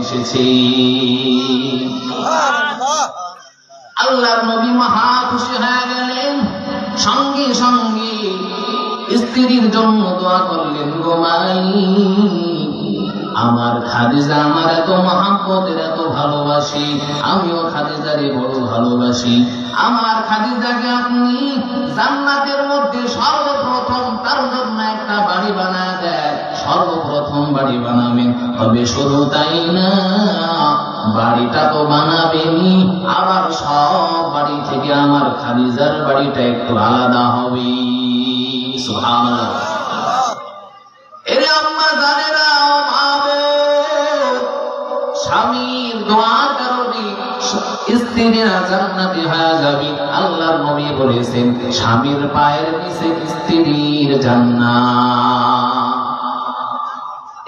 এসেছে। আল্লাহর নবী মহা খুশি হয়ে গেলেন। সঙ্গে সঙ্গে স্ত্রীর জন্য দোয়া করলেন গোমাই আমার খাদিজা আমার এত মহাব্বতের এত ভালোবাসি, আমিও খাদিজারে বড় ভালোবাসি। আমার খাদিজাকে আপনি জান্নাতের মধ্যে সর্বপ্রথম তার জন্য একটা বাড়ি বানায় দেয় সর্বপ্রথম বাড়ি বানাবেন। তবে শুধু তাই না, বাড়িটা তো বানাবেনি আবার সব বাড়ি থেকে আমার খাদিজার বাড়িটা একটু আলাদা হবে। আল্লাহর নবী বলেছেন, স্বামীর পায়ের নিচে স্ত্রীর জান্নাত।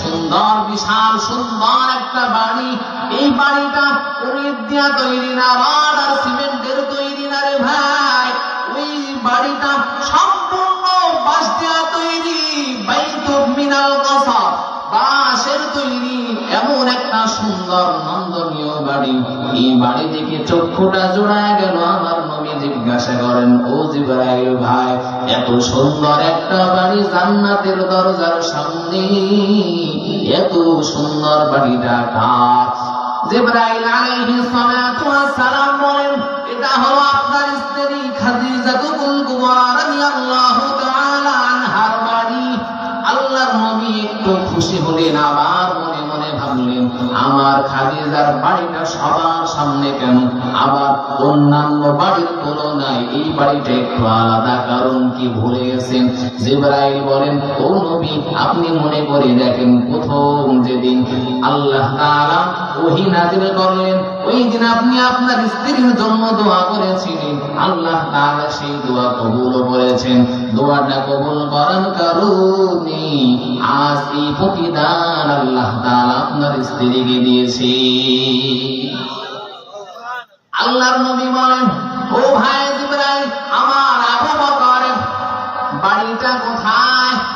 সুন্দর, বিশাল, সুন্দর একটা বাড়ি। এই বাড়িটা উড়িদ দিয়া তৈরি না রড আর সিমেন্টের তৈরি না রে ভাই। ওই বাড়িটা সম্পূর্ণ বাঁশ দিয়া তৈরি, বাইতুল মিনাল কসব বাঁশের তৈরি, এমন একটা সুন্দর, নন্দনীয় বাড়ি। এই বাড়ি দেখে চক্ষুটা জোড়ায় গেল আমার জিজ্ঞাসা করেন, ও জিব্রাইল ভাই, এত সুন্দর একটা বাড়ি জান্নাতের দরজার সামনে, এত সুন্দর বাড়িটা কার? জিব্রাইল আলাইহিস সালাম খাদিজার বাড়িটা সবার সামনে কেন? আবার অন্যান্য বাড়ির তুলনায় এই বাড়িটা একটু আলাদা, কারণ কি ভুলে গেছেন? জিব্রাইল বলেন, ও নবী, আপনি মনে করে দেখেন, প্রথম যেদিন আল্লাহ তাআলা ওহি নাজিল করলেন, ওই দিন আপনি আপনার স্ত্রীর জন্য দোয়া করেছিলেন। আল্লাহ তাআলা সেই দোয়া কবুল করেছেন। দোয়াটা কবুল করার কারণে আজ এই প্রতিদান আল্লাহ তাআলা আপনার স্ত্রীকে দিয়েছে। আল্লাহর নবী বলেন, ও ভাই জিবরাইল, আমার আবু বাড়িটা কোথায়?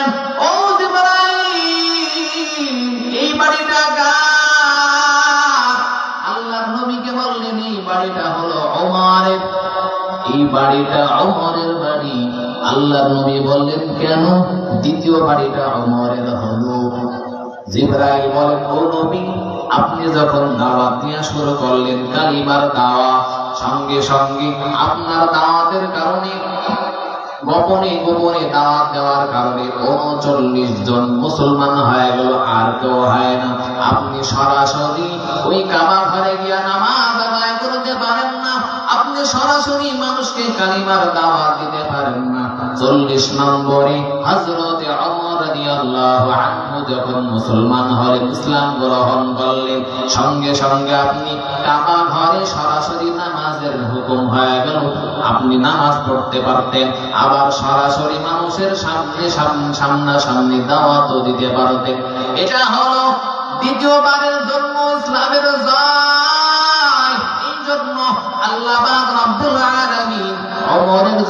আল্লাহর নবী বললেন, কেন? দ্বিতীয় বাড়িটা অমরের হলো। জিব্রাইল বলেন, ও নবী, আপনি যখন দাওয়াত দেওয়া শুরু করলেন, কালিমার দাওয়া সঙ্গে সঙ্গে আপনার দাওয়াতের কারণে, গোপনে গোপনে দাওয়াত দেওয়ার কারণে উনচল্লিশ জন মুসলমান হয়ে গেল, আর কেউ হয় না। আপনি সরাসরি ওই কাবা ঘরে গিয়া নামাজ আপনি সরাসরি মানুষকে কালিমার দাওয়াত দিতে পারেন না। চল্লিশ নম্বরে হজরতে যখন মুসলমান হলেন ইসলাম গ্রহণ করলেন, সঙ্গে সঙ্গে আপনি কাবা ঘরে সরাসরি নামাজের হুকুম হয়ে গেল। আপনি নামাজ পড়তে পারতেন, আবার সরাসরি মানুষের সামনে সাম- সামনাসামনি দাওয়াতও দিতে পারতেন। এটা হলো দ্বিতীয়বারের জন্য ইসলামের জয়। রব্বুল আলামিন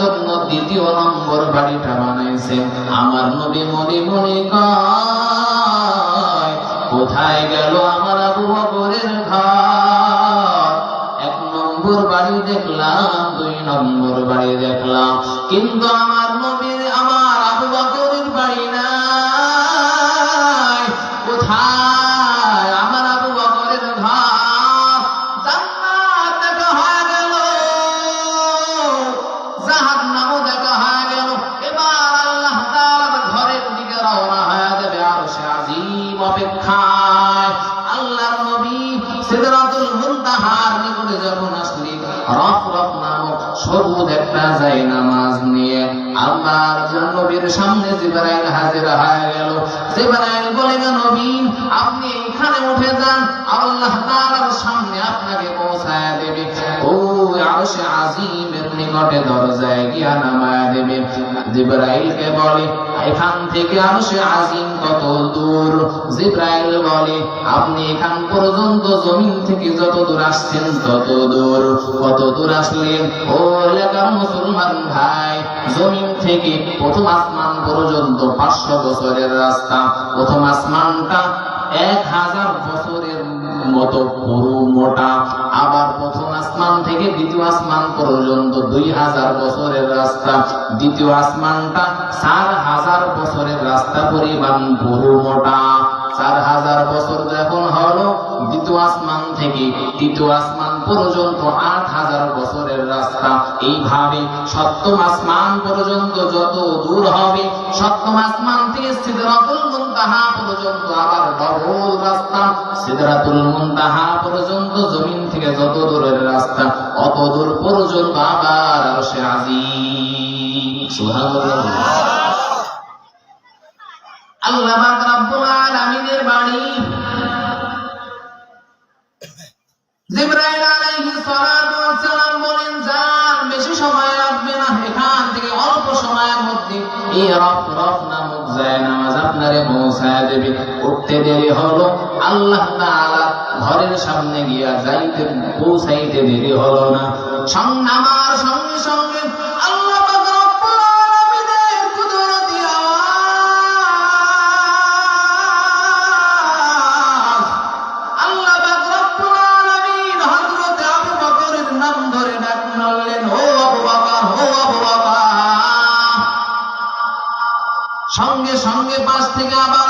জন্য দ্বিতীয় নম্বর বাড়িটা বানাইছে। আমার নবী মনে মনে কয়, কোথায় গেল আমার আবু বকরের ঘর? এক নম্বর বাড়ি দেখলাম, দুই নম্বর বাড়ি দেখলাম। কিন্তু আমার একটা যায় নামাজ নিয়ে। আল্লাহর নবীর সামনে জিবরাইল হাজির হয়ে গেল। জিবরাইল বলে নবী, আপনি এই উঠে যান, আল্লাহ তাআলার সামনে আপনাকে পৌঁছায় দেবে। ও আজিমের নিকটে দরজায় গিয়া নামায় দেবে। জিবরাইলকে বলে, এখান থেকে আজিম কত দূর? জিবরাইল বলে, আপনি এখান পর্যন্ত জমিন থেকে যত দূর আসছেন তত দূর। কত দূর আসলেন ও এলাকার মুসলমান ভাই, জমিন থেকে প্রথম আসমান পর্যন্ত পাঁচশো বছরের রাস্তা। প্রথম আসমানটা এক হাজার বছরের মতো পুরো মোটা, আবার প্রথম আসমান থেকে দ্বিতীয় আসমান পর্যন্ত দুই হাজার বছরের রাস্তা, দ্বিতীয় আসমানটা চার হাজার বছরের রাস্তা পরিমাণ পুরো মোটা। চার হাজার বছর যখন হলো, দ্বিতীয় আসমান থেকে তৃতীয় আসমান পর্যন্ত আট হাজার বছরের রাস্তা। এইভাবে সপ্তম আসমান পর্যন্ত যত দূর হবে, সপ্তম আসমান থেকে সিদরাতুল মুনতাহা পর্যন্ত আবার ডবল রাস্তা। সিদরাতুল মুনতাহা পর্যন্ত জমিন থেকে যত দূরের রাস্তা, অত দূর পর্যন্ত আবার আজিম সুবহানাল্লাহ। আল্লাহ আলামিনের বাণী। জিবরাইল রফ রফ নামক যায় নামাজ আপনারে পৌঁছায় দেবে উঠতে দেরি হলো আল্লাহ তাআলা ঘরের সামনে গিয়া যাইতে পৌঁছাইতে দেরি হলো না। সং সঙ্গে সঙ্গে আল্লাহ নাম ধরে ডাক মারলেন, ও আবু বকর ও আবু বকর সঙ্গে পাশ থেকে আবার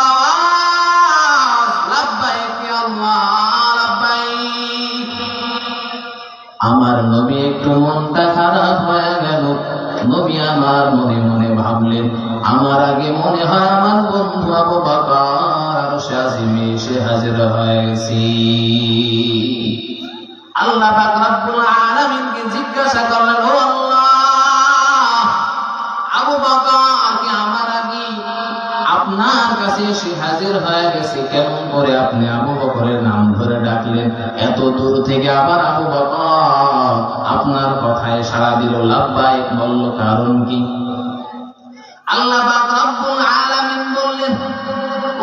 আমার নবী একটু মনটা খারাপ হয়ে গেল। নবী আমার মনে মনে ভাবলেন, আমার আগে মনে হয় আমার বন্ধু আবু বাকার আর সে এসে হাজির হয়ে গেছি আল্লাহ রব্বুল কাছে এসে হাজির হয়ে গেছে। কেমন করে আপনি আবু বকরের নাম ধরে ডাকলেন? এত দূর থেকে আবার আবু বকর আপনার কথায় সাড়া দিল, লাভবাহিক বলল, কারণ কি? আল্লাহ রব্বুল আলামিন বললেন,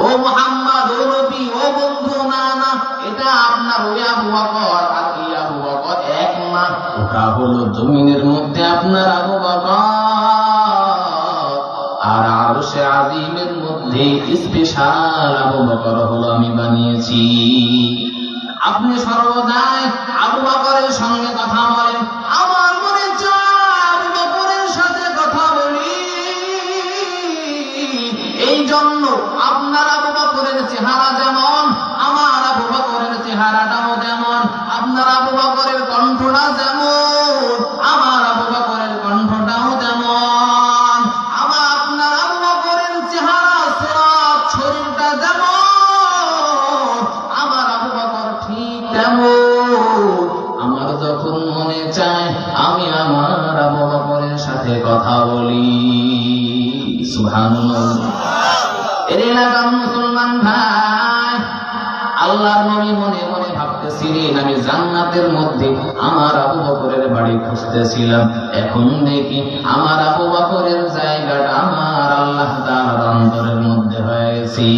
ও মুহাম্মদ, ও নবী, ও বন্ধু, না না, এটা আপনার ওই আবু বকর আর এই আবু বকর এক না। ওটা হলো জমিনের মধ্যে আপনার আবু বকর আর আরশে আজিমের স্পেশাল আবু বকর হলো আমি বানিয়েছি। আপনি সর্বদাই এর এলাকার মুসলমান ভাই আল্লাহর নবী মনে মনে ভাবতেছিলেন আমি জান্নাতের মধ্যে আমার আবু বকরের বাড়ি খুঁজতেছিলাম। এখন দেখি আমার আবু বকরের জায়গাটা আমার আল্লাহ তাআলার অন্তরের মধ্যে হয়েছে।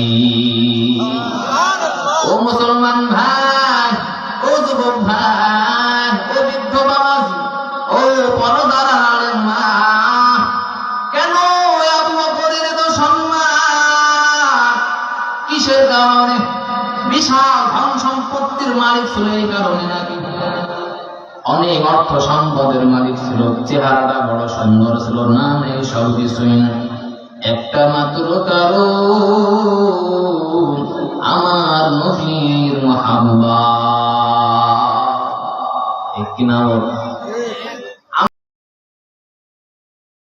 ও মুসলমান ভাই ও যুবক ভাই অনেক অর্থ সম্পদের মালিক ছিল, চেহারাটা বড় সুন্দর ছিল না এই সব কিছুই না একটা মাত্র কারণ, আমার নবীর মহাব্বা ঠিক কিনা বল?